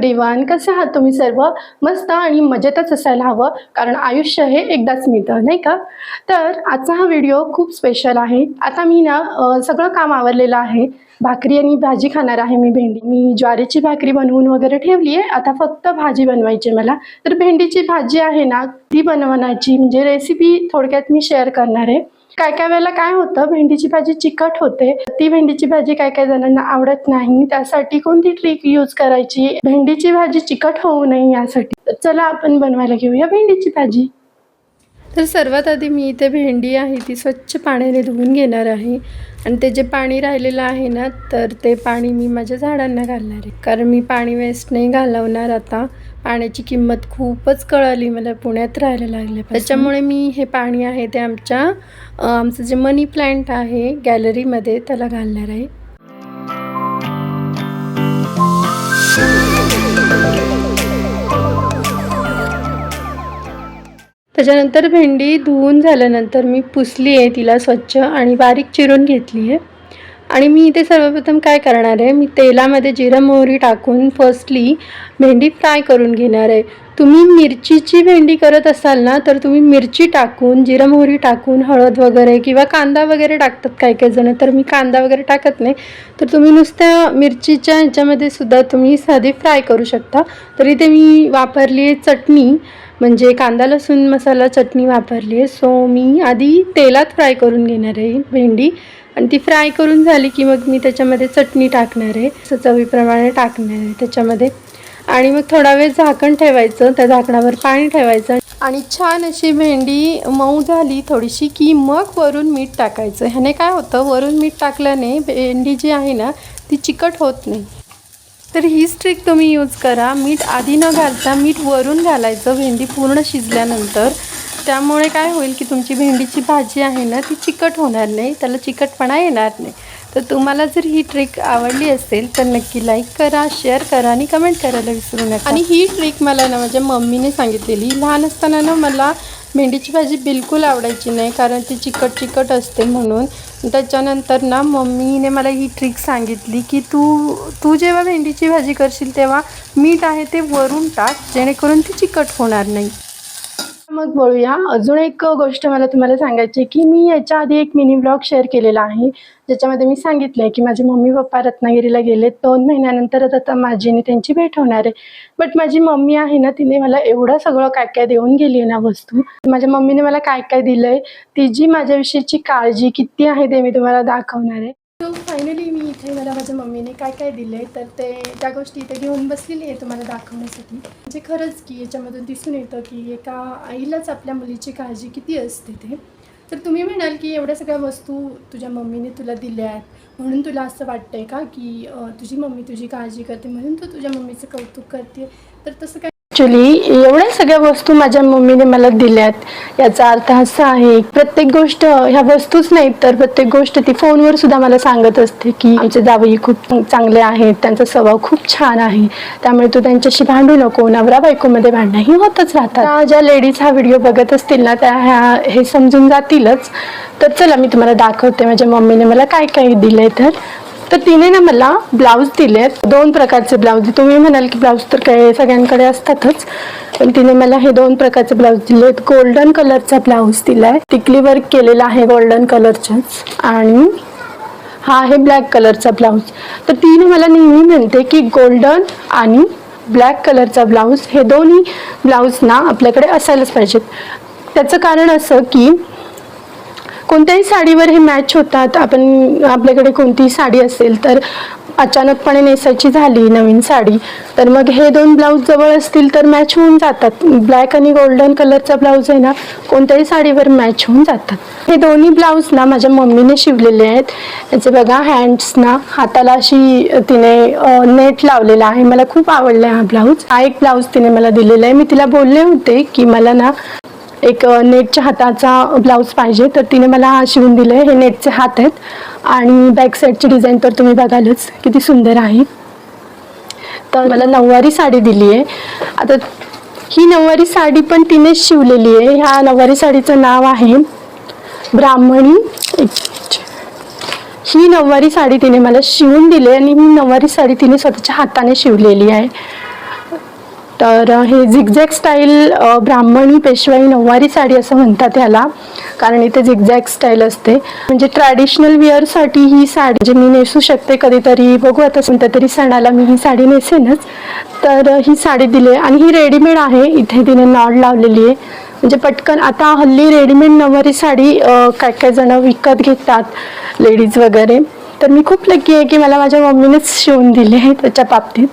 Everyone कसं आहात तुम्ही सर्व? मस्त आणि मजेतच असायला हवं कारण आयुष्य हे एकदाच मिळतं नाही का? तर आजचा हा व्हिडिओ खूप स्पेशल आहे. आता मी ना सगळं काम आवरलेलं आहे. भाकरी आणि भाजी खाणार आहे मी भेंडी. मी ज्वारीची भाकरी बनवून वगैरे ठेवली आहे. आता फक्त भाजी बनवायची आहे मला. तर भेंडीची भाजी आहे ना ती बनवण्याची म्हणजे रेसिपी थोडक्यात मी शेअर करणार आहे. काय काय वेळेला काय होतं भेंडीची भाजी चिकट होते. ती भेंडीची भाजी काय काय जणांना आवडत नाही त्यासाठी कोणती ट्रिक यूज करायची? भेंडीची भाजी चिकट होऊ नये यासाठी. चला आपण बनवायला घेऊया भेंडीची भाजी. तर सर्वात आधी मी इथे भेंडी आहे ती स्वच्छ पाण्याने धुवून घेणार आहे. आणि ते जे पाणी राहिलेलं आहे ना तर ते पाणी मी माझ्या झाडांना घालणार आहे. कारण मी पाणी वेस्ट नाही घालवणार आता. पाण्याची किंमत खूपच कळाली. मला पुण्यात राहायला लागले त्याच्यामुळे मी हे पाणी आहे ते आमच्या आमचं जे मनी प्लांट आहे गॅलरीमध्ये त्याला घालणार आहे. त्याच्यानंतर भेंडी धुवून झाल्यानंतर मी पुसली आहे तिला स्वच्छ आणि बारीक चिरून घेतली आहे आणि मी इथे सर्वप्रथम काय करणार आहे? मी तेलामध्ये जिरं मोहरी टाकून फर्स्टली भेंडी फ्राय करून घेणार आहे. तुम्ही मिरचीची भेंडी करत असाल ना तर तुम्ही मिरची टाकून जिरं मोहरी टाकून हळद वगैरे किंवा कांदा वगैरे टाकतात काही काही जण तर मी कांदा वगैरे टाकत नाही. तर तुम्ही नुसत्या मिरचीच्या ह्याच्यामध्ये सुद्धा तुम्ही साधी फ्राय करू शकता. तर इथे मी वापरली आहे चटणी. म्हणजे कांदा लसूण मसाला चटणी वापरली आहे. सो मी आधी तेलात फ्राय करून घेणार आहे भेंडी. आणि ती फ्राय करून झाली की मग मी त्याच्यामध्ये चटणी टाकणार आहे. असं चवीप्रमाणे टाकणार आहे त्याच्यामध्ये. आणि मग थोडा वेळ झाकण ठेवायचं. त्या झाकणावर पाणी ठेवायचं. आणि छान अशी भेंडी मऊ झाली. थोडीशी की मग वरून मीठ टाकायचं. ह्याने काय होतं? वरून मीठ टाकल्याने भेंडी जी आहे ना ती चिकट होत नाही. तर हीच ट्रिक तुम्ही यूज करा. मीठ आधी न घालता मीठ वरून घालायचं भेंडी पूर्ण शिजल्यानंतर. त्यामुळे काय होईल की तुमची भेंडीची भाजी आहे ना ती चिकट होणार नाही त्याला चिकटपणा येणार नाही. तर तुम्हाला जर ही ट्रिक आवडली असेल तर नक्की लाईक करा शेअर करा आणि कमेंट करायला विसरू नका. आणि ही ट्रिक मला ना माझ्या मम्मीने सांगितलेली. लहान असताना ना मला भेंडीची भाजी बिलकुल आवडायची नाही कारण ती चिकट चिकट असते म्हणून. त्याच्यानंतर ना मम्मीने मला ही ट्रिक सांगितली की तू तू जेव्हा भेंडीची भाजी करशील तेव्हा मीठ आहे ते वरून टाक जेणेकरून ती चिकट होणार नाही. मग बोलूया. अजून एक गोष्ट मला तुम्हाला सांगायची आहे की मी याच्या आधी एक मिनी ब्लॉग शेअर केलेला आहे. ज्याच्यामध्ये मी सांगितलं आहे की माझे मम्मी पप्पा रत्नागिरीला गेले. दोन महिन्यानंतरच आता माझी आणि त्यांची भेट होणार आहे. बट माझी मम्मी आहे ना तिने मला एवढं सगळं काय काय देऊन गेली आहे ना वस्तू. माझ्या मम्मीने मला काय काय दिलं आहे तिची माझ्याविषयीची काळजी किती आहे ते मी तुम्हाला दाखवणार आहे. सो फायनली मी इथे मला माझ्या मम्मीने काय काय दिलं आहे तर ते त्या गोष्टी इथे घेऊन बसलेली आहे तुम्हाला दाखवण्यासाठी. म्हणजे खरंच की याच्यामधून दिसून येतं की एका आईलाच आपल्या मुलीची काळजी किती असते ते. तर तुम्ही म्हणाल की एवढ्या सगळ्या वस्तू तुझ्या मम्मीने तुला दिल्या आहेत. म्हणून तुला असं वाटतंय का की तुझी मम्मी तुझी काळजी करते म्हणून तू तुझ्या मम्मीचं कौतुक करते? तर तसं काय ॲक्च्युली एवढ्या सगळ्या वस्तू माझ्या मम्मीने मला दिल्यात. याचा अर्थ असा आहे प्रत्येक गोष्ट ह्या वस्तूच नाहीत तर प्रत्येक गोष्ट ती फोनवर सुद्धा मला सांगत असते की आमचे जावई खूप चांगले आहेत त्यांचा स्वभाव खूप छान आहे. त्यामुळे तू त्यांच्याशी भांडू नको नवरा बायकोमध्ये भांडणंही होतच राहतात. ज्या लेडीज हा व्हिडिओ बघत असतील ना त्या ह्या हे समजून जातीलच. तर चला मी तुम्हाला दाखवते माझ्या मम्मीने मला काय काय दिलंय तर. तर तिने ना मला ब्लाऊज दिलेत. दोन प्रकारचे ब्लाऊज. तुम्ही म्हणाल की ब्लाऊज तर काय सगळ्यांकडे असतातच पण तिने मला हे दोन प्रकारचे ब्लाऊज दिलेत. गोल्डन कलरचा ब्लाऊज दिलाय. टिकली वर्क केलेला आहे गोल्डन कलरचाच आणि हा आहे ब्लॅक कलरचा ब्लाऊज. तर तिने मला नेहमी म्हणते की गोल्डन आणि ब्लॅक कलरचा ब्लाऊज हे दोन्ही ब्लाऊज ना आपल्याकडे असायलाच पाहिजेत. त्याचं कारण असं की कोणत्याही साडीवर हे मॅच होतात. आपण आपल्याकडे कोणतीही साडी असेल तर अचानकपणे नेसायची झाली नवीन साडी. तर मग हे दोन ब्लाऊज जवळ असतील तर मॅच होऊन जातात. ब्लॅक आणि गोल्डन कलरचा ब्लाऊज आहे ना कोणत्याही साडीवर मॅच होऊन जातात. हे दोन्ही ब्लाऊज ना माझ्या मम्मीने शिवलेले आहेत. याचे बघा हँड्स ना हाताला अशी तिने नेट लावलेला आहे. मला खूप आवडला हा ब्लाऊज हा एक ब्लाऊज तिने मला दिलेला आहे. मी तिला बोलले होते की मला ना एक नेटच्या हाताचा ब्लाऊज पाहिजे. तर तिने मला शिवून दिले हे नेटचे हात आहेत. आणि बॅक साईडची डिझाईन तर तुम्ही बघालच. किती सुंदर आहे. तर मला नऊवारी साडी दिली आहे आता ही नऊवारी साडी पण तिने शिवलेली आहे. ह्या नऊवारी साडीचं नाव आहे ब्राह्मणी ही नऊवारी साडी तिने मला शिवून दिली आणि ही नऊवारी साडी तिने स्वतःच्या हाताने शिवलेली आहे. तर हे झिगझॅग स्टाईल ब्राह्मणी पेशवाई नऊवारी साडी असं म्हणतात ह्याला कारण इथे झिगझॅग स्टाईल असते. म्हणजे ट्रॅडिशनल वेअरसाठी ही साडी जे मी नेसू शकते कधीतरी. बघू आता कोणत्या तरी सणाला मी ही साडी नेसेनच. तर ही साडी दिली आहे आणि ही रेडीमेड आहे. इथे तिने नॉड लावलेली आहे. म्हणजे पटकन आता हल्ली रेडीमेड नऊवारी साडी काय काय जण विकत घेतात लेडीज वगैरे. तर मी खूप लकी आहे की मला माझ्या मम्मीनेच शिवून दिली आहे त्याच्या बाबतीत.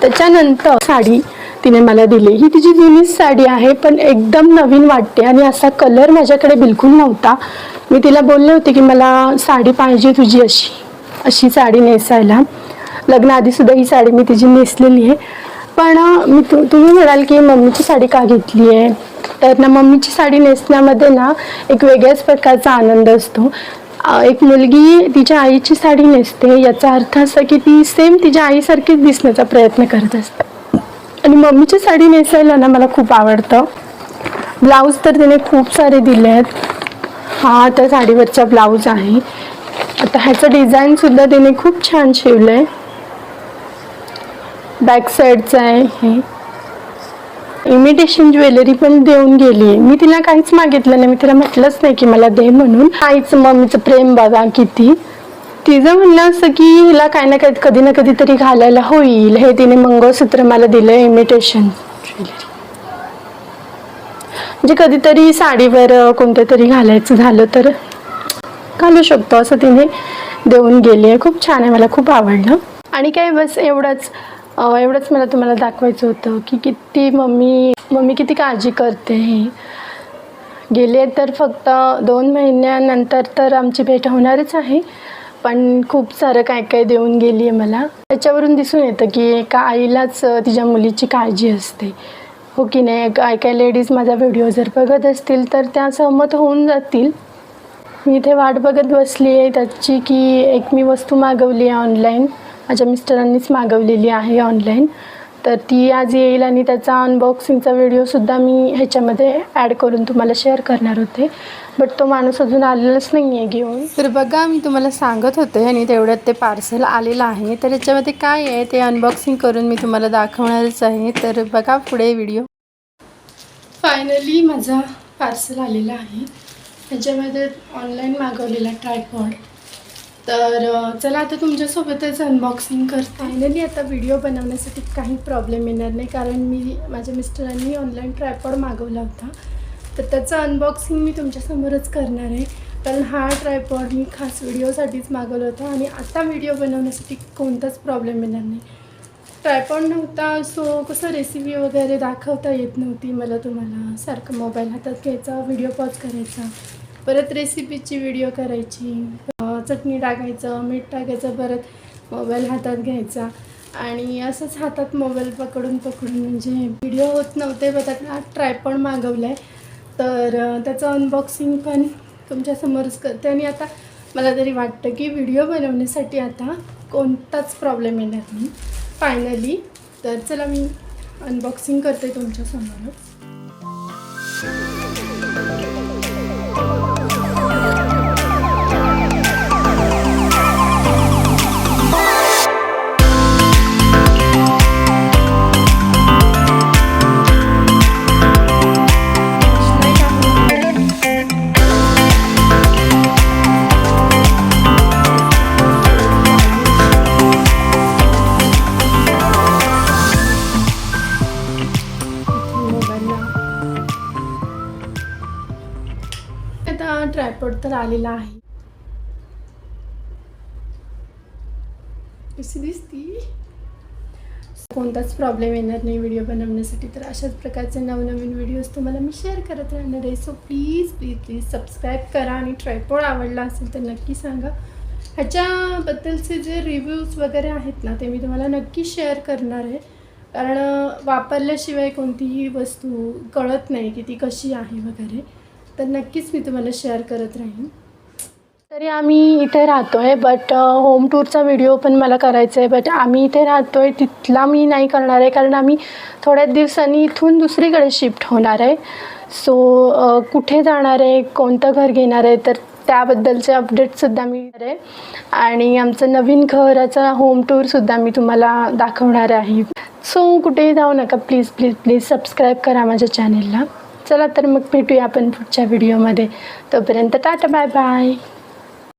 त्याच्यानंतर साडी. तिने मला दिली. ही तिची जुनीच साडी आहे पण एकदम नवीन वाटते आणि असा कलर माझ्याकडे बिलकुल नव्हता. मी तिला बोलले होते की मला साडी पाहिजे तुझी अशी अशी साडी नेसायला. लग्नाआधीसुद्धा ही साडी मी तिची नेसलेली आहे. पण मी तु तुम्ही म्हणाल की मम्मीची साडी का घेतली आहे? तर ना मम्मीची साडी नेसण्यामध्ये ना एक वेगळ्याच प्रकारचा आनंद असतो. एक मुलगी तिच्या आईची साडी नेसते याचा अर्थ असा की ती सेम तिच्या आईसारखीच दिसण्याचा प्रयत्न करत असते. आणि मम्मीची साडी नेसायला ना मला खूप आवडतं. ब्लाऊज तर तिने खूप सारे दिले आहेत. हा त्या साडीवरचा ब्लाऊज आहे. आता ह्याचं डिझाईनसुद्धा तिने खूप छान शिवलं आहे बॅक साईडचं आहे हे. इमिटेशन ज्वेलरी पण देऊन गेली. आहे मी तिला काहीच मागितलं नाही. मी तिला म्हटलंच नाही की मला दे म्हणून. आईचं मम्मीचं प्रेम बघा किती. तिचं म्हणणं असं की हिला काही ना काही कधी ना कधी तरी घालायला होईल. हे तिने मंगळसूत्र मला दिलं इमिटेशन म्हणजे कधीतरी साडीवर अं, कोणतं तरी घालायचं झालं तर घालू शकतो असं तिने देऊन गेली आहे. खूप छान आहे मला खूप आवडलं. आणि काय बस एवढंच एवढंच मला तुम्हाला दाखवायचं होतं की किती मम्मी मम्मी किती काळजी करते गेले तर फक्त दोन महिन्यानंतर तर आमची भेट होणारच आहे. पण खूप सारं काय काय देऊन गेली आहे मला. त्याच्यावरून दिसून येतं की एका आईलाच तिच्या मुलीची काळजी असते. हो की नाही? काय काय लेडीज माझा व्हिडिओ जर बघत असतील तर त्या सहमत होऊन जातील. मी इथे वाट बघत बसली आहे त्याची की एक मी वस्तू मागवली आहे ऑनलाईन माझ्या मिस्टरांनीच मागवलेली आहे ऑनलाईन तर ती आज येईल आणि त्याचा अनबॉक्सिंगचा व्हिडिओसुद्धा मी ह्याच्यामध्ये ॲड करून तुम्हाला शेअर करणार होते. बट तो माणूस अजून आलेलाच नाही आहे घेऊन. तर बघा मी तुम्हाला सांगत होते आणि तेवढ्यात ते पार्सल आलेलं आहे. तर याच्यामध्ये काय आहे? ते अनबॉक्सिंग करून मी तुम्हाला दाखवणारच आहे. तर बघा पुढे व्हिडिओ फायनली माझा पार्सल आलेला आहे. ह्याच्यामध्ये ऑनलाईन मागवलेला ट्रायपॉड तर चला आता तुमच्यासोबतच अनबॉक्सिंग करते. फायनली आता व्हिडिओ बनवण्यासाठी काही प्रॉब्लेम येणार नाही कारण मी माझ्या मिस्टरांनी ऑनलाईन ट्रायपॉड मागवला होता. तर त्याचं अनबॉक्सिंग मी तुमच्यासमोरच करणार आहे. कारण हा ट्रायपॉड मी खास व्हिडिओसाठीच मागवला होता आणि आता व्हिडिओ बनवण्यासाठी कोणताच प्रॉब्लेम येणार नाही. ट्रायपॉड नव्हता सो कसं रेसिपी वगैरे दाखवता येत नव्हती मला तुम्हाला. सारखं मोबाईल हातात घ्यायचा व्हिडिओ पॉज करायचा परत रेसिपीची व्हिडिओ करायची. चटणी टाकायचं मीठ टाकायचं परत मोबाईल हातात घ्यायचा. आणि असंच हातात मोबाईल पकडून पकडून म्हणजे व्हिडिओ होत नव्हते मग त्यातला ट्राय पण मागवलं आहे तर त्याचं अनबॉक्सिंग पण तुमच्यासमोरच करते. आणि आता मला तरी वाटतं की व्हिडिओ बनवण्यासाठी आता कोणताच प्रॉब्लेम येणार नाही. फायनली तर चला मी अनबॉक्सिंग करते तुमच्यासमोरच तर आलेला आहे. कशी दिसती? कोणताच प्रॉब्लेम येणार नाही व्हिडिओ बनवण्यासाठी. तर अशाच प्रकारचे नवनवीन व्हिडिओज तुम्हाला मी शेअर करत राहणार आहे. So please please please subscribe करा आणि ट्रायपॉड आवडला असेल तर नक्की सांगा. ह्याच्याबद्दलचे जे रिव्ह्यूज वगैरे आहेत ना ते मी तुम्हाला नक्की शेअर करणार आहे. कारण वापरल्याशिवाय कोणतीही वस्तू कळत नाही की ती कशी आहे वगैरे. तर नक्कीच मी तुम्हाला शेअर करत राहीन. तरी आम्ही इथे राहतो आहे बट होम टूरचा व्हिडिओ पण मला करायचा आहे बट आम्ही इथे राहतो आहे तिथला मी नाही करणार आहे कारण आम्ही थोड्याच दिवसांनी इथून दुसरीकडे शिफ्ट होणार आहे. सो कुठे जाणार आहे कोणतं घर घेणार आहे तर त्याबद्दलचे अपडेटसुद्धा मी आहे. आणि आमचं नवीन घराचा होम टूरसुद्धा मी तुम्हाला दाखवणार आहे. सो कुठेही जाऊ नका प्लीज प्लीज प्लीज सबस्क्राईब करा माझ्या चॅनेलला चला तर मग भेटूया आपण पुढच्या व्हिडिओमध्ये तोपर्यंत टाटा बाय बाय